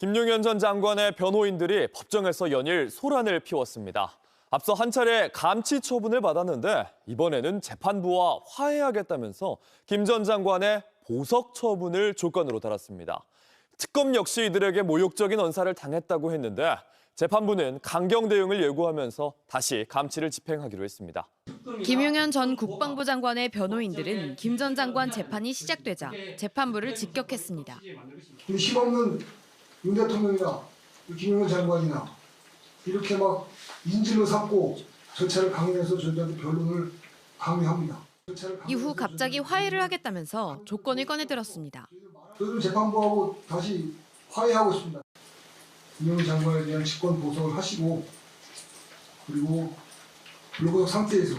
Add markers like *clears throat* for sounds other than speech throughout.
김용현 전 장관의 변호인들이 법정에서 연일 소란을 피웠습니다. 앞서 한 차례 감치 처분을 받았는데 이번에는 재판부와 화해하겠다면서 김 전 장관의 보석 처분을 조건으로 달았습니다. 특검 역시 이들에게 모욕적인 언사를 당했다고 했는데 재판부는 강경 대응을 예고하면서 다시 감치를 집행하기로 했습니다. 김용현 전 국방부 장관의 변호인들은 김 전 장관 재판이 시작되자 재판부를 직격했습니다. 이 힘없는 윤 대통령이나 이 김용현 장관이나 이렇게 막 인질로 삼고 절차를 강요해서 저희들한테 변론을 강요합니다. 절차를 이후 갑자기 화해를 하겠다면서 조건을 꺼내들었습니다. 저희들은 재판부하고 다시 화해하고 있습니다. 김용현 장관에 대한 직권 보석을 하시고 그리고 불구속 상태에서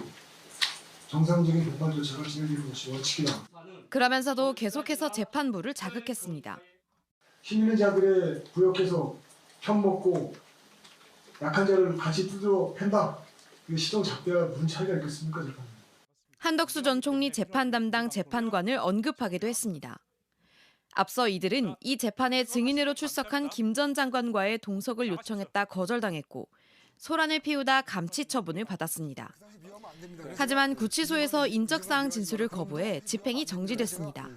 정상적인 재판 절차가 진행되는 것이 원칙이다. 그러면서도 계속해서 재판부를 자극했습니다. 힘 있는 자들의 구역에서 편먹고 약한 자를 같이 두드려 팬다. 이 시정 작대가 무슨 차이가 있겠습니까, 재판? 한덕수 전 총리 재판 담당 재판관을 언급하기도 했습니다. 앞서 이들은 이 재판에 증인으로 출석한 김 전 장관과의 동석을 요청했다 거절당했고 소란을 피우다 감치 처분을 받았습니다. 하지만 구치소에서 인적사항 진술을 거부해 집행이 정지됐습니다.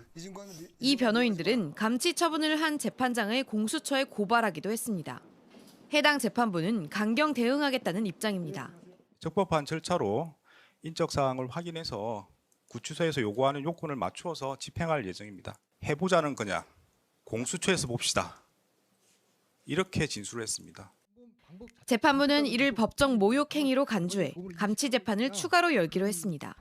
이 변호인들은 감치 처분을 한 재판장을 공수처에 고발하기도 했습니다. 해당 재판부는 강경 대응하겠다는 입장입니다. 적법한 절차로 인적 사항을 확인해서 구치소에서 요구하는 요건을 맞추어서 집행할 예정입니다. 해보자는 거냐? 공수처에서 봅시다. 이렇게 진술을 했습니다. 재판부는 이를 법정 모욕 행위로 간주해 감치 재판을 추가로 열기로 했습니다.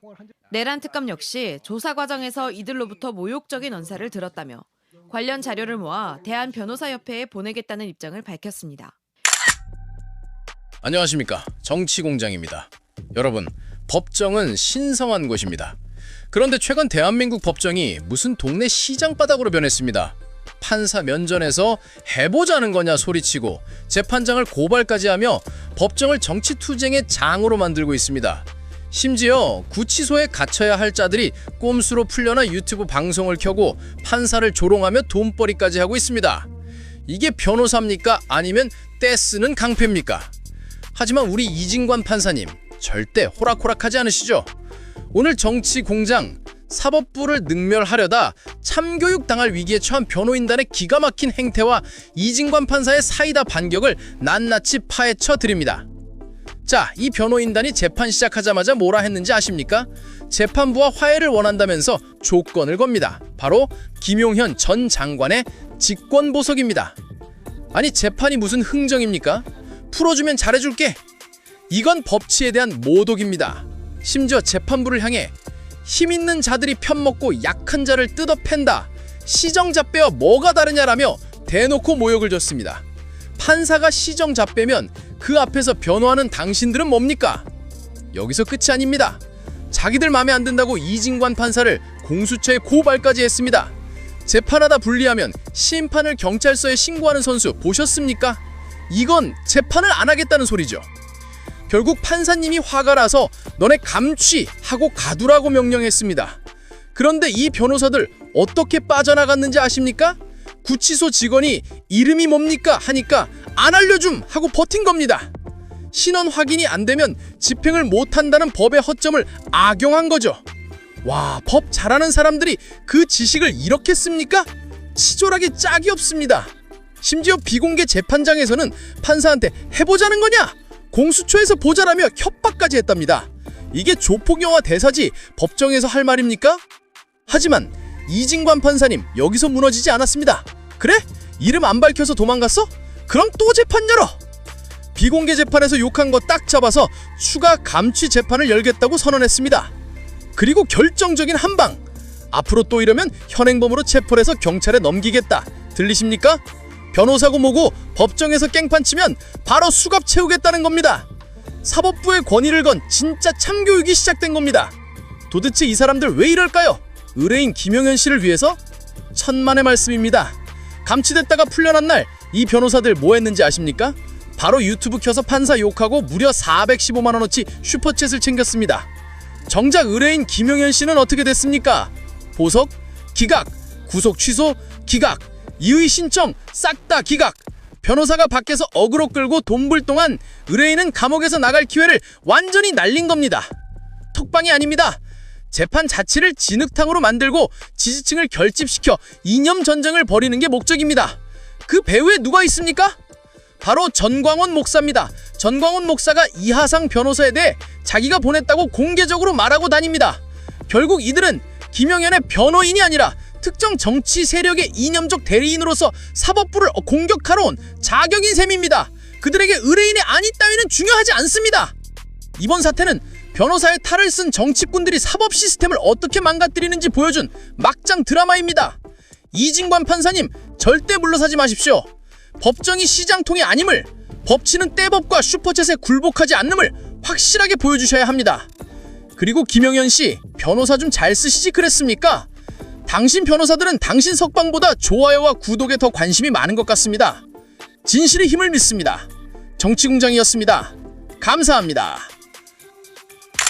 내란 특검 역시 조사 과정에서 이들로부터 모욕적인 언사를 들었다며 관련 자료를 모아 대한 변호사협회에 보내겠다는 입장을 밝혔습니다. 안녕하십니까 정치공장입니다. 여러분 법정은 신성한 곳입니다. 그런데 최근 대한민국 법정이 무슨 동네 시장 바닥으로 변했습니다. 판사 면전에서 해보자는 거냐 소리치고 재판장을 고발까지 하며 법정을 정치투쟁의 장으로 만들고 있습니다. 심지어 구치소에 갇혀야 할 자들이 꼼수로 풀려나 유튜브 방송을 켜고 판사를 조롱하며 돈벌이까지 하고 있습니다. 이게 변호사입니까? 아니면 떼쓰는 강패입니까? 하지만 우리 이진관 판사님 절대 호락호락하지 않으시죠? 오늘 정치 공장 사법부를 능멸하려다 참교육 당할 위기에 처한 변호인단의 기가 막힌 행태와 이진관 판사의 사이다 반격을 낱낱이 파헤쳐 드립니다. 자, 이 변호인단이 재판 시작하자마자 뭐라 했는지 아십니까? 재판부와 화해를 원한다면서 조건을 겁니다. 바로 김용현 전 장관의 직권 보석입니다. 아니 재판이 무슨 흥정입니까? 풀어주면 잘해줄게. 이건 법치에 대한 모독입니다. 심지어 재판부를 향해 힘 있는 자들이 편먹고 약한 자를 뜯어 팬다. 시정잡배와 뭐가 다르냐라며 대놓고 모욕을 줬습니다. 판사가 시정잡배면 그 앞에서 변호하는 당신들은 뭡니까? 여기서 끝이 아닙니다. 자기들 맘에 안 든다고 이진관 판사를 공수처에 고발까지 했습니다. 재판하다 불리하면 심판을 경찰서에 신고하는 선수 보셨습니까? 이건 재판을 안 하겠다는 소리죠. 결국 판사님이 화가 나서 너네 감취하고 가두라고 명령했습니다. 그런데 이 변호사들 어떻게 빠져나갔는지 아십니까? 구치소 직원이 이름이 뭡니까 하니까 안 알려줌 하고 버틴 겁니다. 신원 확인이 안 되면 집행을 못 한다는 법의 허점을 악용한 거죠. 와, 법 잘하는 사람들이 그 지식을 이렇게 씁니까? 치졸하게 짝이 없습니다. 심지어 비공개 재판장에서는 판사한테 해보자는 거냐? 공수처에서 보자라며 협박까지 했답니다. 이게 조폭영화 대사지 법정에서 할 말입니까? 하지만 이진관 판사님 여기서 무너지지 않았습니다. 그래? 이름 안 밝혀서 도망갔어? 그럼 또 재판 열어! 비공개 재판에서 욕한 거 딱 잡아서 추가 감취 재판을 열겠다고 선언했습니다. 그리고 결정적인 한방! 앞으로 또 이러면 현행범으로 체포를 해서 경찰에 넘기겠다. 들리십니까? 변호사고 뭐고 법정에서 깽판 치면 바로 수갑 채우겠다는 겁니다. 사법부의 권위를 건 진짜 참교육이 시작된 겁니다. 도대체 이 사람들 왜 이럴까요? 의뢰인 김용현 씨를 위해서? 천만의 말씀입니다. 감치됐다가 풀려난 날 이 변호사들 뭐 했는지 아십니까? 바로 유튜브 켜서 판사 욕하고 무려 415만 원어치 슈퍼챗을 챙겼습니다. 정작 의뢰인 김용현 씨는 어떻게 됐습니까? 보석, 기각, 구속 취소, 기각. 이의 신청 싹 다 기각. 변호사가 밖에서 어그로 끌고 돈벌 동안 의뢰인은 감옥에서 나갈 기회를 완전히 날린 겁니다. 톡방이 아닙니다. 재판 자체를 진흙탕으로 만들고 지지층을 결집시켜 이념 전쟁을 벌이는 게 목적입니다. 그 배후에 누가 있습니까? 바로 전광훈 목사입니다. 전광훈 목사가 이하상 변호사에 대해 자기가 보냈다고 공개적으로 말하고 다닙니다. 결국 이들은 김영현의 변호인이 아니라 특정 정치 세력의 이념적 대리인으로서 사법부를 공격하러 온 자격인 셈입니다. 그들에게 의뢰인의 안위 따위는 중요하지 않습니다. 이번 사태는 변호사의 탈을 쓴 정치꾼들이 사법 시스템을 어떻게 망가뜨리는지 보여준 막장 드라마입니다. 이진관 판사님 절대 물러서지 마십시오. 법정이 시장통이 아님을 법치는 떼법과 슈퍼챗에 굴복하지 않음을 확실하게 보여주셔야 합니다. 그리고 김영현 씨 변호사 좀 잘 쓰시지 그랬습니까? 당신 변호사들은 당신 석방보다 좋아요와 구독에 더 관심이 많은 것 같습니다. 진실의 힘을 믿습니다. 정치공장이었습니다. 감사합니다.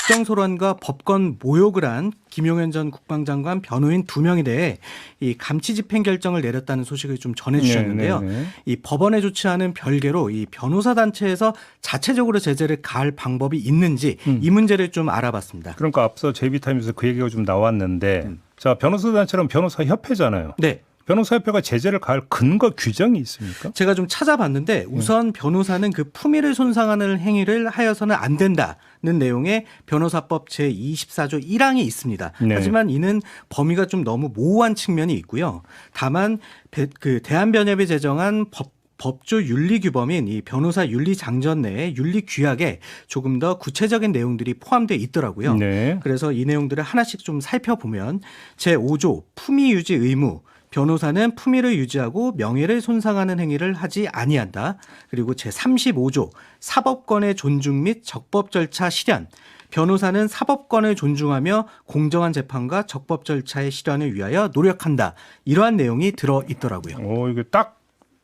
국정소란과 법권 모욕을 한 김용현 전 국방장관 변호인 두 명에 대해 이 감치 집행 결정을 내렸다는 소식을 좀 전해주셨는데요. 네, 네, 네. 이 법원의 조치하는 별개로 이 변호사 단체에서 자체적으로 제재를 가할 방법이 있는지 음. 이 문제를 좀 알아봤습니다. 그러니까 앞서 제비타임에서 그 얘기가 좀 나왔는데 음. 자 변호사 단체는 변호사 협회잖아요. 네. 변호사 협회가 제재를 가할 근거 규정이 있습니까? 제가 좀 찾아봤는데 우선 변호사는 그 품위를 손상하는 행위를 하여서는 안 된다는 내용의 변호사법 제24조 1항이 있습니다. 네. 하지만 이는 범위가 좀 너무 모호한 측면이 있고요. 다만 배- 그 대한변협이 제정한 법 법조 윤리 규범인 이 변호사 윤리 장전 내에 윤리 규약에 조금 더 구체적인 내용들이 포함되어 있더라고요. 네. 그래서 이 내용들을 하나씩 좀 살펴보면 제5조 품위 유지 의무 변호사는 품위를 유지하고 명예를 손상하는 행위를 하지 아니한다. 그리고 제35조 사법권의 존중 및 적법 절차 실현 변호사는 사법권을 존중하며 공정한 재판과 적법 절차의 실현을 위하여 노력한다. 이러한 내용이 들어 있더라고요. 오 이게 딱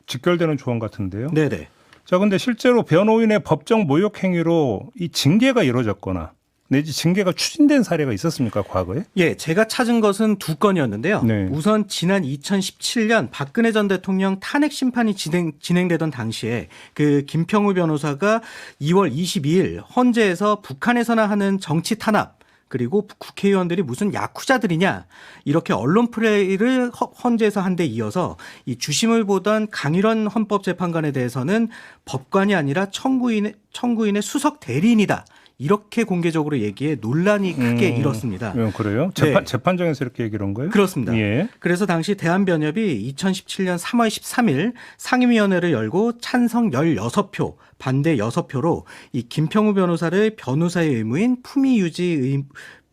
직결되는 조항 같은데요. 네네. 자 근데 실제로 변호인의 법정 모욕 행위로 이 징계가 이루어졌거나 내지 징계가 추진된 사례가 있었습니까 과거에? 예, 제가 찾은 것은 두 건이었는데요. 네. 우선 지난 2017년 박근혜 전 대통령 탄핵 심판이 진행, 진행되던 당시에 그 김평우 변호사가 2월 22일 헌재에서 북한에서나 하는 정치 탄압 그리고 국회의원들이 무슨 야쿠자들이냐 이렇게 언론 플레이를 허- 헌재에서 한 데 이어서 이 주심을 보던 강일원 헌법재판관에 대해서는 법관이 아니라 청구인의 청구인의 수석 대리인이다 이렇게 공개적으로 얘기해 논란이 크게 음, 일었습니다. 예, 그래요? 재판 네. 재판정에서 이렇게 얘기를 한 거예요? 그렇습니다. 예. 그래서 당시 대한변협이 2017년 3월 13일 상임위원회를 열고 찬성 16표, 반대 6표로 이 김평우 변호사를 변호사의 의무인 품위 유지 의,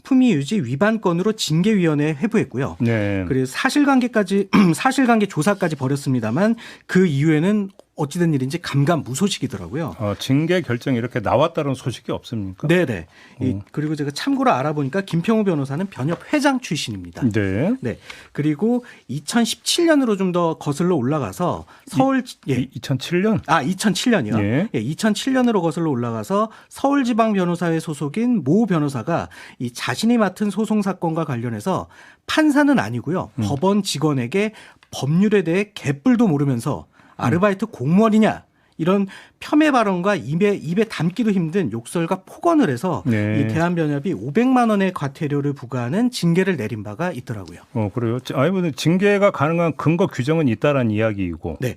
품위 유지 위반 건으로 징계위원회에 회부했고요. 네. 그리고 사실관계까지 *clears throat* 사실관계 조사까지 벌였습니다만 그 이후에는 어찌된 일인지 감감무소식이더라고요. 어, 징계 결정이 이렇게 나왔다는 소식이 없습니까? 네네. 이, 어. 그리고 제가 참고로 알아보니까 김평우 변호사는 변협 회장 출신입니다. 네. 네. 그리고 2017년으로 좀 더 거슬러 올라가서 서울 예. 이- 2007년? 아, 2007년이요. 예. 예. 2007년으로 거슬러 올라가서 서울지방 변호사회 소속인 모 변호사가 이 자신이 맡은 소송 사건과 관련해서 판사는 아니고요. 음. 법원 직원에게 법률에 대해 개뿔도 모르면서 아르바이트 음. 공무원이냐 이런 폄훼 발언과 입에 입에 담기도 힘든 욕설과 폭언을 해서 네. 이 대한변협이 500만 원의 과태료를 부과하는 징계를 내린 바가 있더라고요. 어, 그래요? 아니, 뭐 징계가 가능한 근거 규정은 있다라는 이야기이고. 네.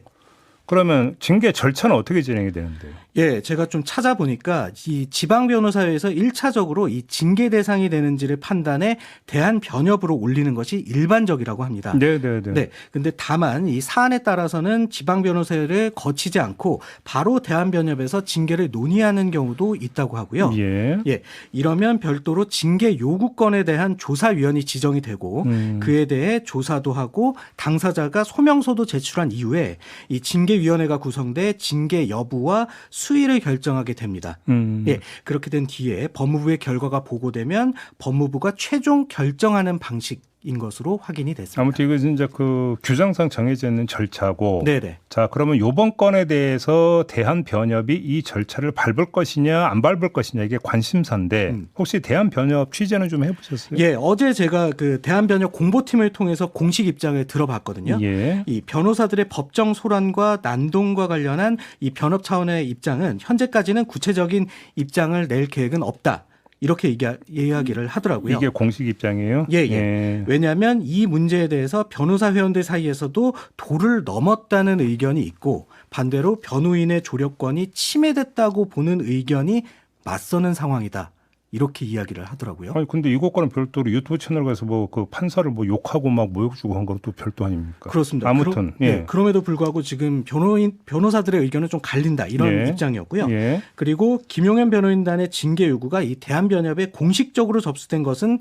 그러면 징계 절차는 어떻게 진행이 되는데요? 예, 제가 좀 찾아보니까 이 지방 변호사회에서 1차적으로 이 징계 대상이 되는지를 판단해 대한 변협으로 올리는 것이 일반적이라고 합니다. 네, 네, 네. 네. 근데 다만 이 사안에 따라서는 지방 변호사를 거치지 않고 바로 대한 변협에서 징계를 논의하는 경우도 있다고 하고요. 예. 예. 이러면 별도로 징계 요구권에 대한 조사위원이 지정이 되고 음. 그에 대해 조사도 하고 당사자가 소명서도 제출한 이후에 이 징계위원회가 구성돼 징계 여부와 수 위를 결정하게 됩니다. 음. 예, 그렇게 된 뒤에 법무부의 결과가 보고되면 법무부가 최종 결정하는 방식 것으로 확인이 됐습니다. 아무튼 이거 진짜 그 규정상 정해져 있는 절차고 네네. 자 그러면 요번 건에 대해서 대한 변협이 이 절차를 밟을 것이냐 안 밟을 것이냐 이게 관심사인데 음. 혹시 대한 변협 취재는 좀 해보셨어요? 예, 어제 제가 그 대한변협 공보팀을 통해서 공식 입장을 들어봤거든요. 예. 이 변호사들의 법정 소란과 난동과 관련한 이 변협 차원의 입장은 현재까지는 구체적인 입장을 낼 계획은 없다. 이렇게 얘기, 이야기 를 하더라고요. 이게 공식 입장이에요? 예, 예. 왜냐하면 이 문제에 대해서 변호사 회원들 사이에서도 도를 넘었다는 의견이 있고 반대로 변호인의 조력권이 침해됐다고 보는 의견이 맞서는 상황이다. 이렇게 이야기를 하더라고요. 아니 근데 이것과는 별도로 유튜브 채널 가서 뭐 그 판사를 뭐 욕하고 막 모욕 주고 한 것도 별도 아닙니까? 그렇습니다. 아무튼 그러, 예. 그럼에도 불구하고 지금 변호인 변호사들의 의견은 좀 갈린다 이런 예. 입장이었고요. 예. 그리고 김용현 변호인단의 징계 요구가 이 대한변협에 공식적으로 접수된 것은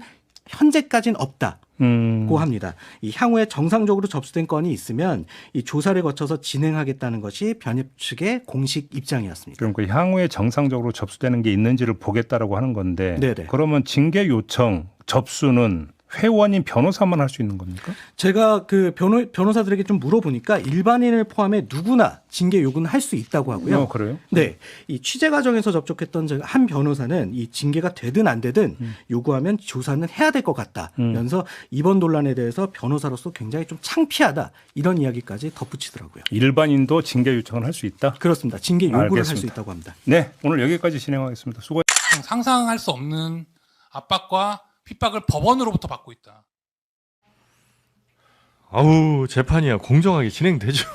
현재까지는 없다. 음. 고 합니다. 이 향후에 정상적으로 접수된 건이 있으면 이 조사를 거쳐서 진행하겠다는 것이 변협 측의 공식 입장이었습니다. 그러니까 향후에 정상적으로 접수되는 게 있는지를 보겠다라고 하는 건데 네네. 그러면 징계 요청 접수는 회원인 변호사만 할 수 있는 겁니까? 제가 그 변호 변호사들에게 좀 물어보니까 일반인을 포함해 누구나 징계 요구는 할 수 있다고 하고요. 어, 그래요? 네, 이 취재 과정에서 접촉했던 저한 변호사는 이 징계가 되든 안 되든 요구하면 조사는 해야 될 것 같다면서 이번 논란에 대해서 변호사로서 굉장히 좀 창피하다 이런 이야기까지 덧붙이더라고요. 일반인도 징계 요청을 할 수 있다. 그렇습니다. 징계 요구를 할 수. 있다고 합니다. 네, 오늘 여기까지 진행하겠습니다. 수고. 상상할 수 없는 압박과 핍박을 법원으로부터 받고 있다. 아우 재판이야 공정하게 진행되죠.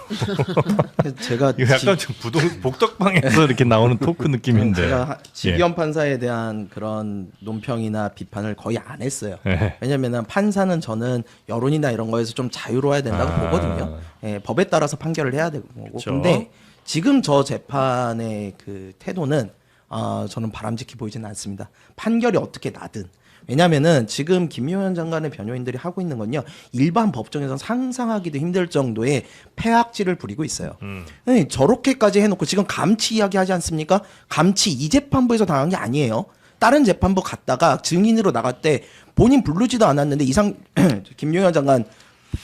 *laughs* 제가 이거 약간 좀 부동 복덕방에서 이렇게 나오는 토크 느낌인데. 제가 하- 지기현 판사에 대한 그런 논평이나 비판을 거의 안 했어요. 예. 왜냐면은 판사는 저는 여론이나 이런 거에서 좀 자유로워야 된다고 아. 보거든요. 예, 법에 따라서 판결을 해야 되고 거고. 그쵸. 근데 지금 저 재판의 그 태도는 아, 저는 바람직해 보이지는 않습니다. 판결이 어떻게 나든. 왜냐면은 지금 김용현 장관의 변호인들이 하고 있는 건요. 일반 법정에서 상상하기도 힘들 정도의 폐악질을 부리고 있어요. 음. 네, 저렇게까지 해놓고 지금 감치 이야기 하지 않습니까? 감치 이 재판부에서 당한 게 아니에요. 다른 재판부 갔다가 증인으로 나갈 때 본인 부르지도 않았는데 이상 *clears throat* 김용현 장관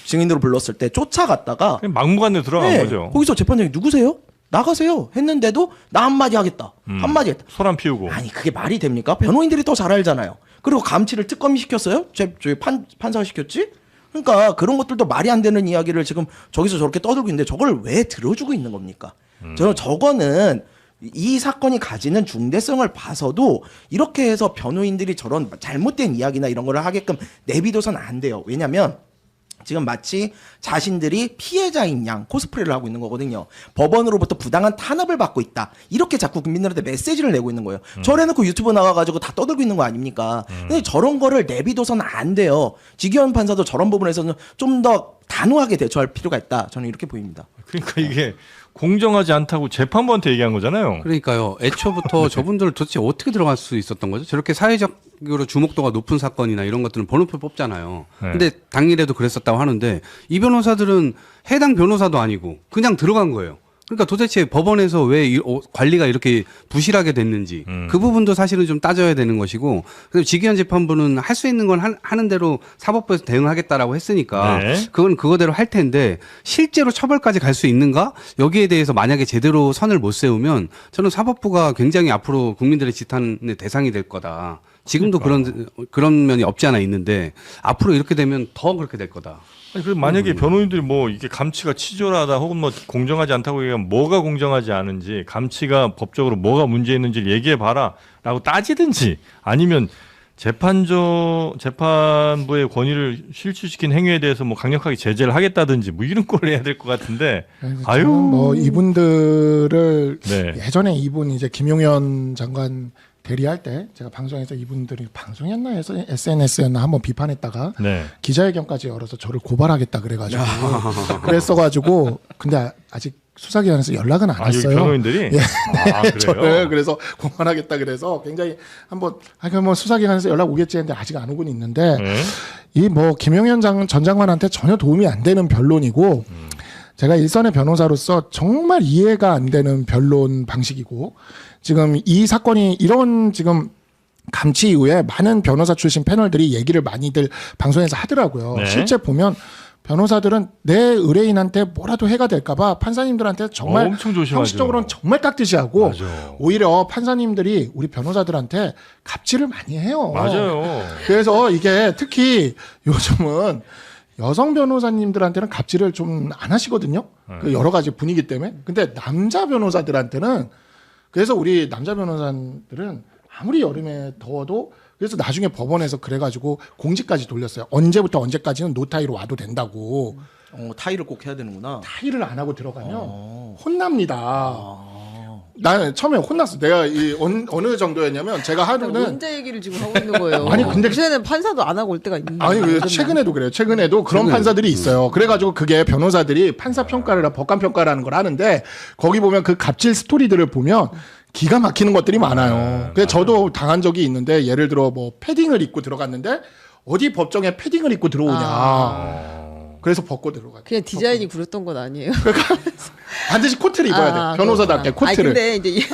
증인으로 불렀을 때 쫓아갔다가 막무가내 들어간 네, 거죠. 거기서 재판장이 누구세요? 나가세요. 했는데도 나 한마디 하겠다. 음. 한마디 했다. 소란 피우고. 아니 그게 말이 됩니까? 변호인들이 더 잘 알잖아요. 그리고 감치를 특검이 시켰어요? 제, 저 판, 판사가 시켰지? 그러니까 그런 것들도 말이 안 되는 이야기를 지금 저기서 저렇게 떠들고 있는데 저걸 왜 들어주고 있는 겁니까? 저는 저거는 이 사건이 가지는 중대성을 봐서도 이렇게 해서 변호인들이 저런 잘못된 이야기나 이런 거를 하게끔 내비둬서는 안 돼요. 왜냐면 지금 마치 자신들이 피해자인 양 코스프레를 하고 있는 거거든요. 법원으로부터 부당한 탄압을 받고 있다. 이렇게 자꾸 국민들한테 메시지를 내고 있는 거예요. 저래놓고 유튜브 나와가지고 다 떠들고 있는 거 아닙니까? 근데 저런 거를 내비둬서는 안 돼요. 지기현 판사도 저런 부분에서는 좀 더 단호하게 대처할 필요가 있다. 저는 이렇게 보입니다. 그러니까 이게 공정하지 않다고 재판부한테 얘기한 거잖아요. 그러니까요. 애초부터 *laughs* 저분들 도대체 어떻게 들어갈 수 있었던 거죠? 저렇게 사회적으로 주목도가 높은 사건이나 이런 것들은 번호표 뽑잖아요. 네. 근데 당일에도 그랬었다고 하는데 이 변호사들은 해당 변호사도 아니고 그냥 들어간 거예요. 그러니까 도대체 법원에서 왜 이- 어, 관리가 이렇게 부실하게 됐는지 음. 그 부분도 사실은 좀 따져야 되는 것이고 그리고 지기현 재판부는 할 수 있는 건 하- 하는 대로 사법부에서 대응하겠다라고 했으니까 네. 그건 그거대로 할 텐데 실제로 처벌까지 갈 수 있는가 여기에 대해서 만약에 제대로 선을 못 세우면 저는 사법부가 굉장히 앞으로 국민들의 지탄의 대상이 될 거다. 지금도 그런 그런 면이 없지 않아 있는데 앞으로 이렇게 되면 더 그렇게 될 거다. 아니, 그 만약에 변호인들이 뭐 이게 감치가 치졸하다 혹은 뭐 공정하지 않다고 얘기하면 뭐가 공정하지 않은지 감치가 법적으로 뭐가 문제 있는지를 얘기해 봐라라고 따지든지 아니면 재판조 재판부의 권위를 실추시킨 행위에 대해서 뭐 강력하게 제재를 하겠다든지 뭐 이런 걸 해야 될 것 같은데 아유. 저는 뭐 이분들을 네. 예전에 이분 이제 김용현 장관 대리할 때 제가 방송에서 이분들이 방송이었나 해서 SNS였나 한번 비판했다가 네. 기자회견까지 열어서 저를 고발하겠다 그래가지고 그랬어가지고 근데 아- 아직 수사기관에서 연락은 안 아, 왔어요. 변호인들이 예, 아, *laughs* 그래요? 저를 그래서 고발하겠다 그래서 굉장히 한번 아 그럼 뭐 수사기관에서 연락 오겠지 했는데 아직 안 오고는 있는데 네. 이뭐 김용현 장, 전 장관한테 전혀 도움이 안 되는 변론이고 제가 일선의 변호사로서 정말 이해가 안 되는 변론 방식이고 지금 이 사건이 이런 지금 감치 이후에 많은 변호사 출신 패널들이 얘기를 많이들 방송에서 하더라고요. 네. 실제 보면 변호사들은 내 의뢰인한테 뭐라도 해가 될까봐 판사님들한테 정말 조심하죠. 형식적으로는 정말 깍듯이 하고 맞아. 오히려 판사님들이 우리 변호사들한테 갑질을 많이 해요. 맞아요. 그래서 이게 특히 요즘은 여성 변호사님들한테는 갑질을 좀 안 하시거든요. 그 여러 가지 분위기 때문에. 근데 남자 변호사들한테는 그래서 우리 남자 변호사들은 아무리 여름에 더워도 그래서 나중에 법원에서 그래가지고 공지까지 돌렸어요. 언제부터 언제까지는 노타이로 와도 된다고. 어, 타이를 꼭 해야 되는구나. 타이를 안 하고 들어가면 어. 혼납니다. 나는 처음에 혼났어. 내가 이 어느, 어느 정도였냐면 제가 하루는 문제 얘기를 지금 하고 있는 거예요. 아니, 근데- 요새는 판사도 안 하고 올 때가 있는데. 아니 왜 요즘은. 최근에도 그래요. 최근에도 그런 판사들이 있어요. 그래가지고 그게 변호사들이 판사 평가를 법관 평가라는 걸 하는데 거기 보면 그 갑질 스토리들을 보면 기가 막히는 것들이 많아요. 그래서 저도 당한 적이 있는데 예를 들어 뭐 패딩을 입고 들어갔는데 어디 법정에 패딩을 입고 들어오냐. 그래서 벗고 들어가. 그냥 디자인이 구렸던 건 아니에요. *laughs* 반드시 코트를 입어야 돼. 아, 변호사답게 그렇구나. 코트를. 아니, 근데 이제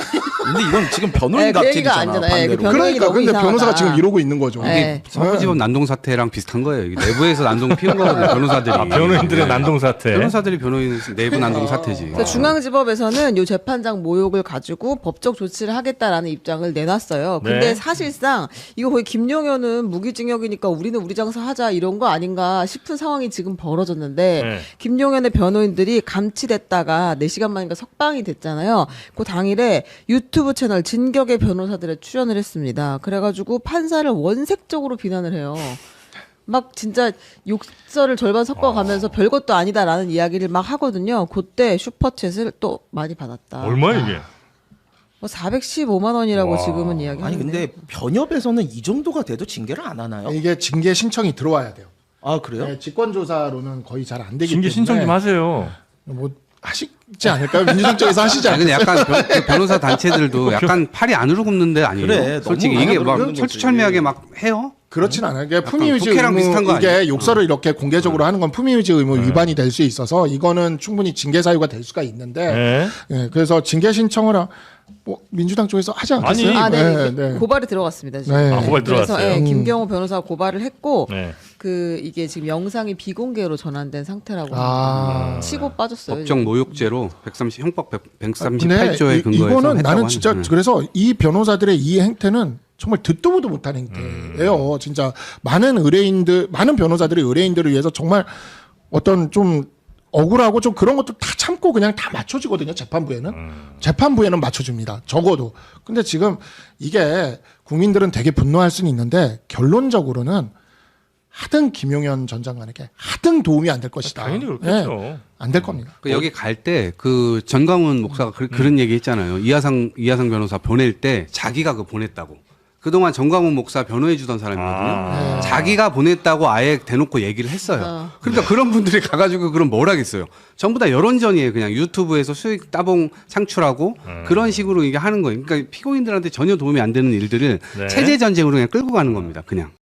근데 이건 지금 변호인 네, 그. 아니잖아요. 그. 변호- 변호인이 그러니까 근데 이상하다. 변호사가 지금 이러고 있는 거죠. 네. 서부지법 난동 사태랑 비슷한 거예요. 이게 내부에서 난동 피운 거거든요. *laughs* 변호사들이. 아, 변호인들의 네. 난동 사태. 변호사들이 변호인 내부 난동 사태지. 그래서 중앙지법에서는 요 재판장 모욕을 가지고 법적 조치를 하겠다라는 입장을 내놨어요. 근데 네. 사실상 이거 거의 김용현은 무기징역이니까 우리는 우리 장사 하자 이런 거 아닌가 싶은 상황이 지금 벌어졌는데 네. 김용현의 변호인들이 감치됐다가 4시간 만인가 석방이 됐잖아요. 그 당일에 유튜브 채널 진격의 변호사들에 출연을 했습니다. 그래가지고 판사를 원색적으로 비난을 해요. 막 진짜 욕설을 절반 섞어가면서 별것도 아니다라는 이야기를 막 하거든요. 그때 슈퍼챗을 또 많이 받았다. 얼마야 이게? 뭐 415만 원이라고 와. 지금은 이야기. 아니 근데 변협에서는 이 정도가 돼도 징계를 안 하나요? 이게 징계 신청이 들어와야 돼요. 아 그래요? 네, 직권 조사로는 거의 잘 안 되기 징계 때문에 신청 좀 하세요. 뭐 하시지 않을까요? 민주당 쪽에서 하시지 아니, 근데 않을까요? 약간 변, 그 변호사 단체들도 약간 팔이 안으로 굽는데 아니에요. 그래, 솔직히 이게 막. 철두철미하게 막 해요. 그렇진 않아요. 이게 품위 유지 국회랑 의무 이게? 욕설을 이렇게 공개적으로 하는 건 품위 유지 의무 위반이 될 수 있어서 이거는 충분히 징계 사유가 될 수가 있는데 네. 예, 그래서 징계 신청을 하- 뭐 민주당 쪽에서 하지 않겠어요? 아니, 아, 네, 네, 네. 네. 고발이 들어갔습니다. 지금. 네. 아, 고발 그래서 들어왔어요. 예, 음. 김경호 변호사가 고발을 했고 네. 그 이게 지금 영상이 비공개로 전환된 상태라고 아. 치고 빠졌어요. 법정 모욕죄로 130 형법 근데 138조에 이- 근거해서 이거는 나는 진짜 하는. 그래서 이 변호사들의 이 행태는 정말 듣도 보도 못한 행태예요. 진짜 많은 의뢰인들, 많은 변호사들이 의뢰인들을 위해서 정말 어떤 좀 억울하고 좀 그런 것도 다 참고 그냥 다 맞춰주거든요. 재판부에는 재판부에는 맞춰줍니다. 적어도. 근데 지금 이게 국민들은 되게 분노할 수는 있는데 결론적으로는 하등 김용현 전 장관에게 하등 도움이 안 될 것이다. 당연히 그렇겠죠. 예, 안될 겁니다. 그 여기 갈 때 그 전광훈 목사가 그, 런 얘기 했잖아요. 이하상 이하상 변호사 보낼 때 자기가 그 보냈다고. 그동안 전광훈 목사 변호해 주던 사람이거든요. 아. 자기가 보냈다고 아예 대놓고 얘기를 했어요. 어. 그러니까 그런 분들이 가가지고 그럼 뭘 하겠어요. 전부 다 여론전이에요. 그냥 유튜브에서 수익 따봉 창출하고 그런 식으로 이게 하는 거예요. 그러니까 피고인들한테 전혀 도움이 안 되는 일들을 네. 체제 전쟁으로 그냥 끌고 가는 겁니다. 그냥.